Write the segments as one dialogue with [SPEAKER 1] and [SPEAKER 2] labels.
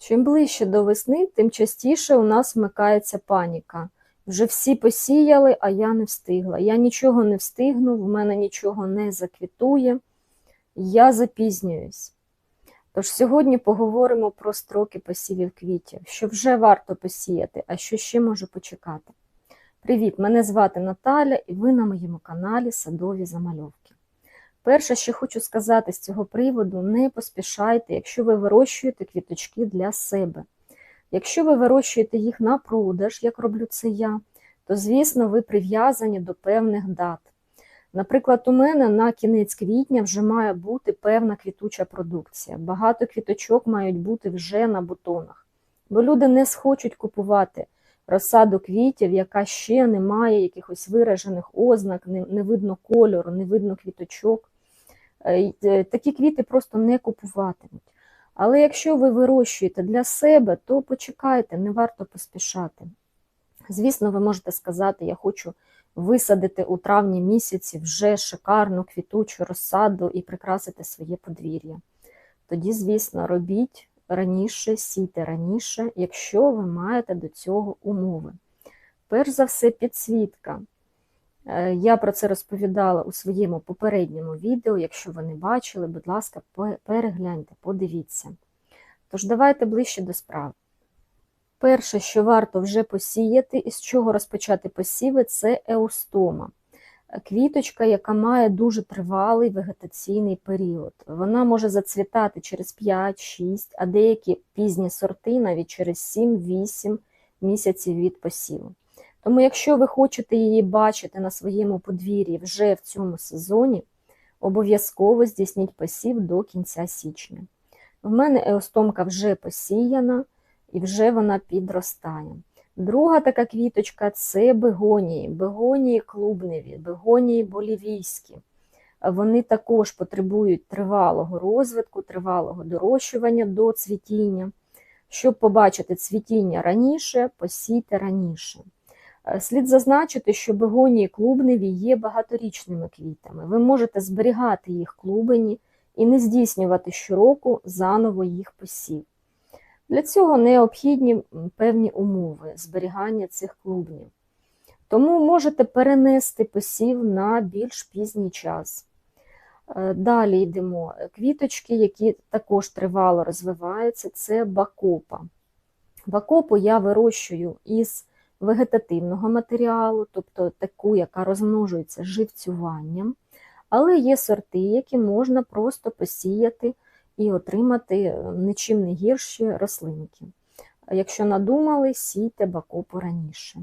[SPEAKER 1] Чим ближче до весни, тим частіше у нас вмикається паніка. Вже всі посіяли, а я не встигла. Я нічого не встигну, в мене нічого не заквітує, я запізнююсь. Тож сьогодні поговоримо про строки посівів квітів, що вже варто посіяти, а що ще може почекати. Привіт! Мене звати Наталя і ви на моєму каналі Садові Замальовки. Перше, що хочу сказати з цього приводу, не поспішайте, якщо ви вирощуєте квіточки для себе. Якщо ви вирощуєте їх на продаж, як роблю це я, то, звісно, ви прив'язані до певних дат. Наприклад, у мене на кінець квітня вже має бути певна квітуча продукція. Багато квіточок мають бути вже на бутонах, бо люди не схочуть купувати розсаду квітів, яка ще не має якихось виражених ознак, не, не видно кольору, не видно квіточок. Е, е, Такі квіти просто не купуватимуть. Але якщо ви вирощуєте для себе, то почекайте, не варто поспішати. Звісно, ви можете сказати, я хочу висадити у травні місяці вже шикарну квітучу розсаду і прикрасити своє подвір'я. Тоді, звісно, робіть раніше, сійте раніше, якщо ви маєте до цього умови. Перш за все, підсвітка. Е, Я про це розповідала у своєму попередньому відео. Якщо ви не бачили, будь ласка, перегляньте, подивіться. Тож, давайте ближче до справи. Перше, що варто вже посіяти, і з чого розпочати посіви, це еустома. Квіточка, яка має дуже тривалий вегетаційний період. Вона може зацвітати через 5-6, а деякі пізні сорти навіть через 7-8 місяців від посіву. Тому, якщо ви хочете її бачити на своєму подвір'ї вже в цьому сезоні, обов'язково здійсніть посів до кінця січня. В мене еостомка вже посіяна і вже вона підростає. Друга така квіточка це бегонії, бегонії клубневі, бегонії болівійські. Вони також потребують тривалого розвитку, тривалого дорощування до цвітіння. Щоб побачити цвітіння раніше, посійте раніше. Слід зазначити, що бегонії клубневі є багаторічними квітами. Ви можете зберігати їх клубені і не здійснювати щороку заново їх посів. Для цього необхідні певні умови зберігання цих клубнів. Тому можете перенести посів на більш пізній час. Далі йдемо. Квіточки, які також тривало розвиваються, це бакопа. Бакопу я вирощую із вегетативного матеріалу, тобто таку, яка розмножується живцюванням, але є сорти, які можна просто посіяти і отримати нічим не гірші рослинки. Якщо надумали, сійте бакопу раніше.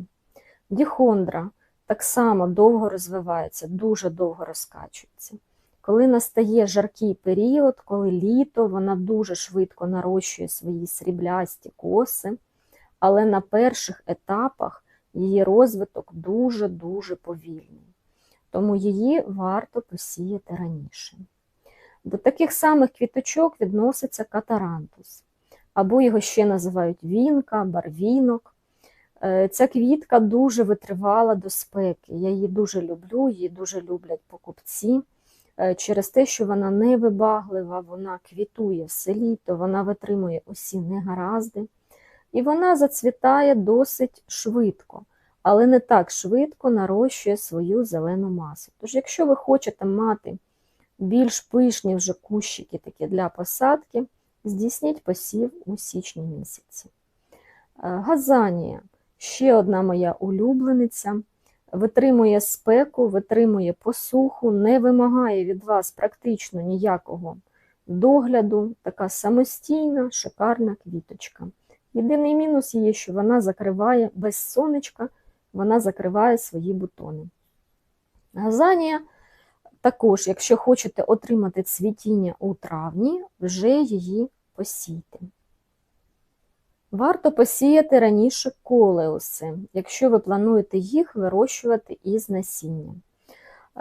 [SPEAKER 1] Діхондра так само довго розвивається, дуже довго розкачується. Коли настає жаркий період, коли літо, вона дуже швидко нарощує свої сріблясті коси, але на перших етапах її розвиток дуже-дуже повільний. Тому її варто посіяти раніше. До таких самих квіточок відноситься катарантус, або його ще називають вінка, барвінок. Ця квітка дуже витривала до спеки. Я її дуже люблю, її дуже люблять покупці. Через те, що вона невибаглива, вона квітує все літо, вона витримує усі негаразди. І вона зацвітає досить швидко, але не так швидко нарощує свою зелену масу. Тож, якщо ви хочете мати більш пишні вже кущики такі для посадки, здійсніть посів у січні місяці. Газанія ще одна моя улюблениця. Витримує спеку, витримує посуху, не вимагає від вас практично ніякого догляду, така самостійна, шикарна квіточка. Єдиний мінус є, що вона закриває без сонечка, вона закриває свої бутони. Газанія також, якщо хочете отримати цвітіння у травні, вже її посійте. Варто посіяти раніше колеуси, якщо ви плануєте їх вирощувати із насіння.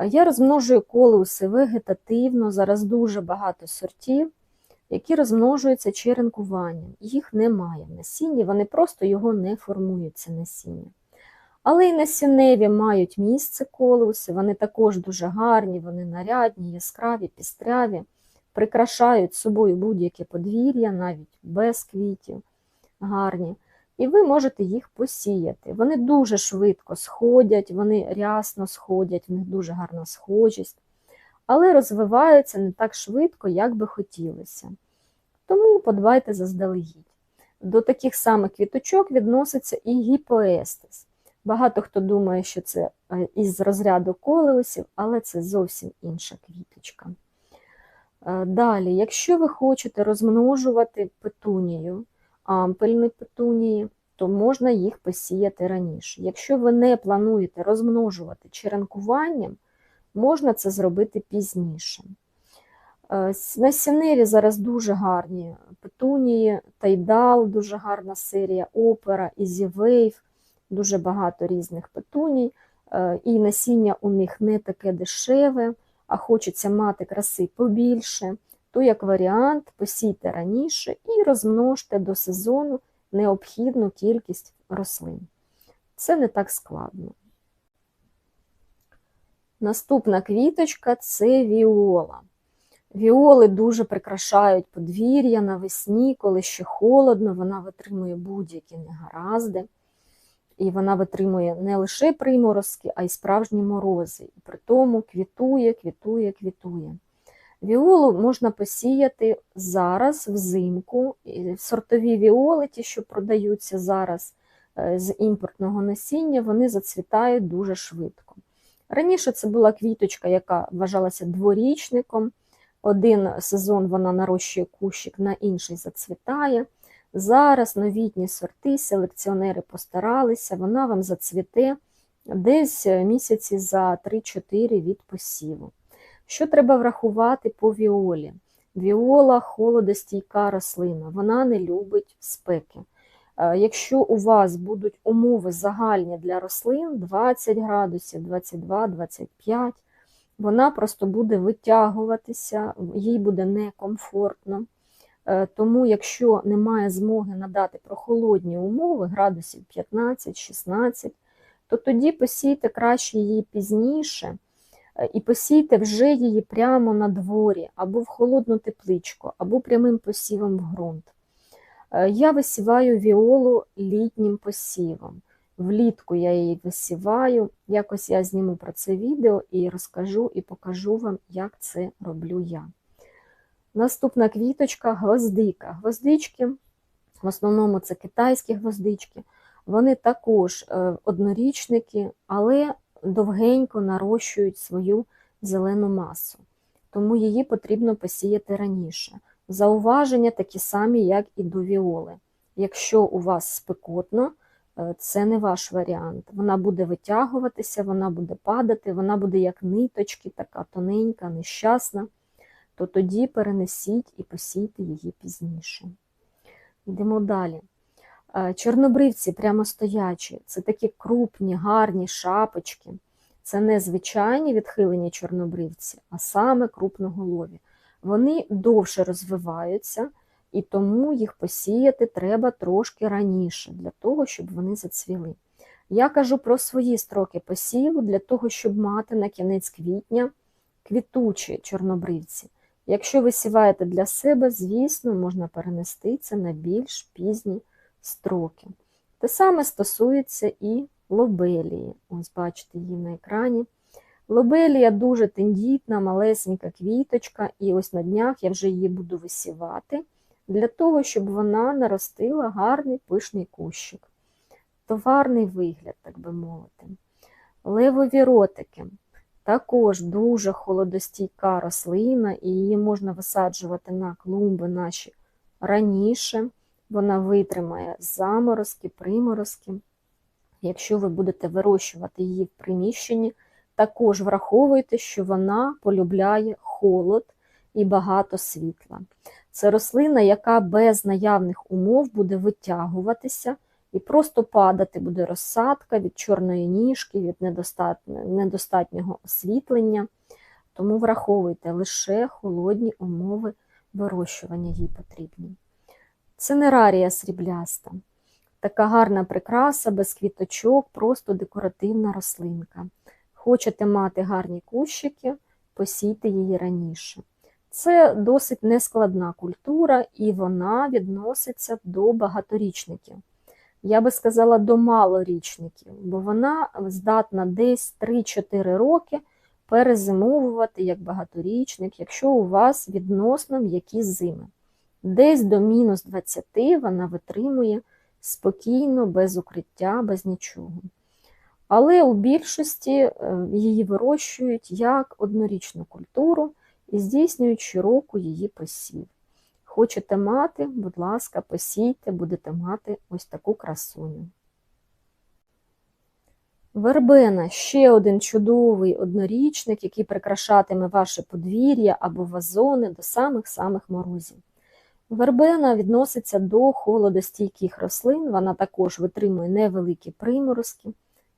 [SPEAKER 1] Я розмножую колеуси вегетативно, зараз дуже багато сортів, які розмножуються черенкуванням. Їх немає в насінні, вони просто його не формують, це насіння. Але і насінневі мають місце колеуси, вони також дуже гарні, вони нарядні, яскраві, пістряві. прикрашають собою будь-яке подвір'я, навіть без квітів, гарні. І ви можете їх посіяти. Вони дуже швидко сходять, вони рясно сходять, в них дуже гарна схожість, але розвиваються не так швидко, як би хотілося. Тому подбайте заздалегідь. До таких самих квіточок відноситься і гіпоестес. Багато хто думає, що це е, із розряду колеусів, але це зовсім інша квіточка. Е, Далі, якщо ви хочете розмножувати петунію, ампельні петунії, то можна їх посіяти раніше. Якщо ви не плануєте розмножувати черенкуванням, можна це зробити пізніше. Е, Насінневі зараз дуже гарні петунії, тайдал, дуже гарна серія, опера, ізівейв, дуже багато різних петуній. Е, І насіння у них не таке дешеве, а хочеться мати краси побільше, то як варіант посійте раніше і розмножте до сезону необхідну кількість рослин. Це не так складно. Наступна квіточка це віола. Віоли дуже прикрашають подвір'я навесні, коли ще холодно, вона витримує будь-які негаразди. І вона витримує не лише приморозки, а й справжні морози. І при тому квітує, квітує, квітує. Віолу можна посіяти зараз взимку. І Сортові віоли, ті, що продаються зараз е, з імпортного насіння, вони зацвітають дуже швидко. Раніше це була квіточка, яка вважалася дворічником. Один сезон вона нарощує кущик, на інший зацвітає. Зараз новітні сорти, селекціонери постаралися, вона вам зацвіте десь місяці за 3-4 від посіву. Що треба врахувати по віолі? Віола холодостійка рослина, вона не любить спеки. Е, Якщо у вас будуть умови загальні для рослин 20 градусів, 22-25, вона просто буде витягуватися, їй буде некомфортно. Е, Тому, якщо немає змоги надати прохолодні умови, градусів 15-16, то тоді посійте краще її пізніше е, і посійте вже її прямо на дворі, або в холодну тепличку, або прямим посівом в ґрунт. Е, Я висіваю віолу літнім посівом. Влітку я її висіваю. Якось я зніму про це відео і розкажу і покажу вам, як це роблю я. Наступна квіточка гвоздика. Гвоздички, в основному це китайські гвоздички, вони також е, однорічники, але довгенько нарощують свою зелену масу, тому її потрібно посіяти раніше. Зауваження такі самі, як і до віоли. Якщо у вас спекотно, е, це не ваш варіант. Вона буде витягуватися, вона буде падати, вона буде як ниточки, така тоненька, нещасна то тоді перенесіть і посійте її пізніше. Йдемо далі. Е, Чорнобривці прямостоячі, це такі крупні, гарні шапочки. Це не звичайні відхилені чорнобривці, а саме крупноголові. Вони довше розвиваються, і тому їх посіяти треба трошки раніше, для того, щоб вони зацвіли. Я кажу про свої строки посіву для того, щоб мати на кінець квітня квітучі чорнобривці. Якщо ви сіваєте для себе, звісно, можна перенести це на більш пізні строки. Те саме стосується і лобелії. Ось бачите її на екрані. Лобелія дуже тендітна, малесенька квіточка, і ось на днях я вже її буду висівати, для того, щоб вона наростила гарний пишний кущик. Товарний вигляд, так би мовити. Левові ротики. Також дуже холодостійка рослина, і її можна висаджувати на клумби наші раніше. Вона витримає заморозки, приморозки. Якщо ви будете вирощувати її в приміщенні, також враховуйте, що вона полюбляє холод і багато світла. Це рослина, яка без наявних умов буде витягуватися і просто падати буде розсадка від чорної ніжки, від недостатнього освітлення. Тому враховуйте, лише холодні умови вирощування їй потрібні. Це нерарія срібляста. Така гарна прикраса, без квіточок, просто декоративна рослинка. Хочете мати гарні кущики, посійте її раніше. Це досить нескладна культура, і вона відноситься до багаторічників. Я би сказала, до малорічників, бо вона здатна десь 3-4 роки перезимовувати як багаторічник, якщо у вас відносно м'які зими. Десь до мінус 20 вона витримує спокійно, без укриття, без нічого. Але у більшості е, її вирощують як однорічну культуру і здійснюють щороку її посів. Хочете мати, будь ласка, посійте, будете мати ось таку красуню. Вербена ще один чудовий однорічник, який прикрашатиме ваше подвір'я або вазони до самих-самих морозів. Вербена відноситься до холодостійких рослин, вона також витримує невеликі приморозки,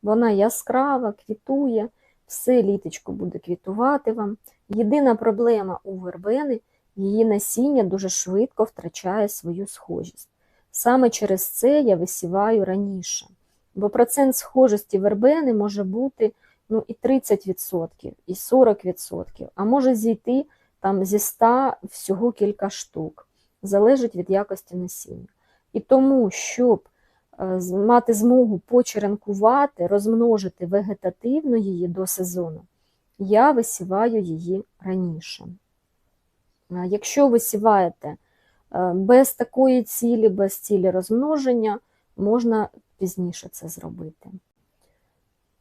[SPEAKER 1] вона яскрава, квітує, все літочко буде квітувати вам. Єдина проблема у вербени її насіння дуже швидко втрачає свою схожість. Саме через це я висіваю раніше, бо процент схожості вербени може бути ну, і 30%, і 40%, а може зійти там зі 100 всього кілька штук залежить від якості насіння. І тому, щоб е, мати змогу почеренкувати, розмножити вегетативно її до сезону, я висіваю її раніше. Якщо висіваєте е, без такої цілі, без цілі розмноження, можна пізніше це зробити.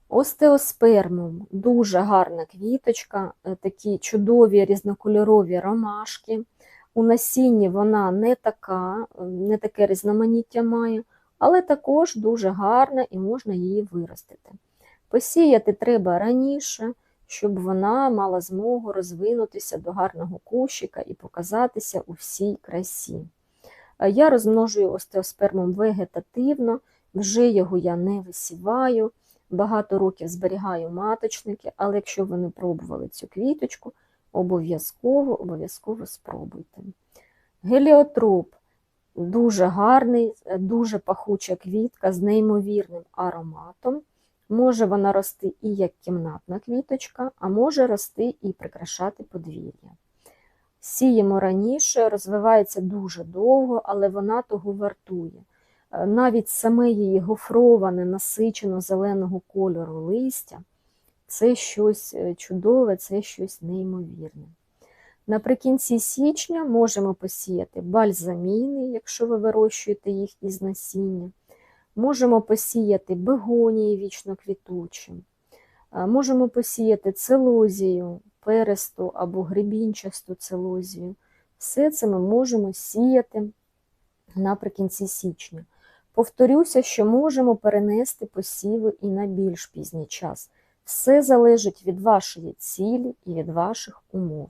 [SPEAKER 1] Остеоспермум дуже гарна квіточка, е, такі чудові різнокольорові ромашки. У насінні вона не така, не таке різноманіття має, але також дуже гарна і можна її виростити. Посіяти треба раніше, щоб вона мала змогу розвинутися до гарного кущика і показатися у всій красі. Я розмножую остеоспермом вегетативно, вже його я не висіваю, багато років зберігаю маточники, але якщо ви не пробували цю квіточку, обов'язково обов'язково спробуйте. Геліотроп дуже гарний, дуже пахуча квітка з неймовірним ароматом. Може вона рости і як кімнатна квіточка, а може рости і прикрашати подвір'я. Сіємо раніше, розвивається дуже довго, але вона того вартує. Навіть саме її гофроване, насичено зеленого кольору листя це щось е, чудове, це щось неймовірне. Наприкінці січня можемо посіяти бальзаміни, якщо ви вирощуєте їх із насіння. Можемо посіяти бегонії вічно квітучі, можемо посіяти целозію, пересту або грибінчасту целозію. Все це ми можемо сіяти наприкінці січня. Повторюся, що можемо перенести посіви і на більш пізній час. Все залежить від вашої цілі і від ваших умов.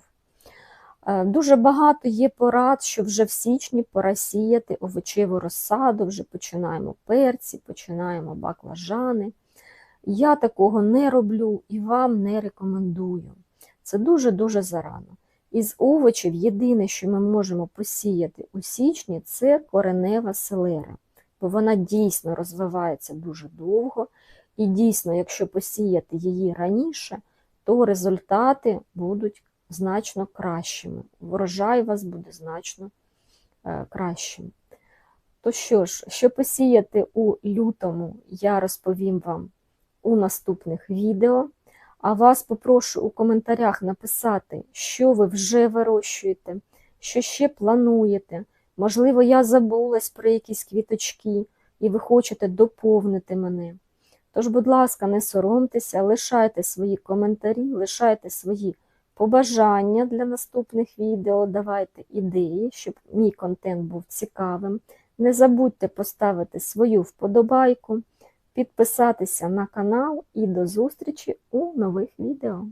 [SPEAKER 1] Е, дуже багато є порад, що вже в січні пора сіяти овочеву розсаду, вже починаємо перці, починаємо баклажани. Я такого не роблю і вам не рекомендую. Це дуже-дуже зарано. Із овочів єдине, що ми можемо посіяти у січні, це коренева селера, бо вона дійсно розвивається дуже довго і дійсно, якщо посіяти її раніше, то результати будуть значно кращими. Врожай у вас буде значно е, кращим. То що ж, що посіяти у лютому, я розповім вам у наступних відео. А вас попрошу у коментарях написати, що ви вже вирощуєте, що ще плануєте. Можливо, я забулась про якісь квіточки, і ви хочете доповнити мене. Тож, будь ласка, не соромтеся, лишайте свої коментарі, лишайте свої побажання для наступних відео, давайте ідеї, щоб мій контент був цікавим. Не забудьте поставити свою вподобайку, підписатися на канал і до зустрічі у нових відео.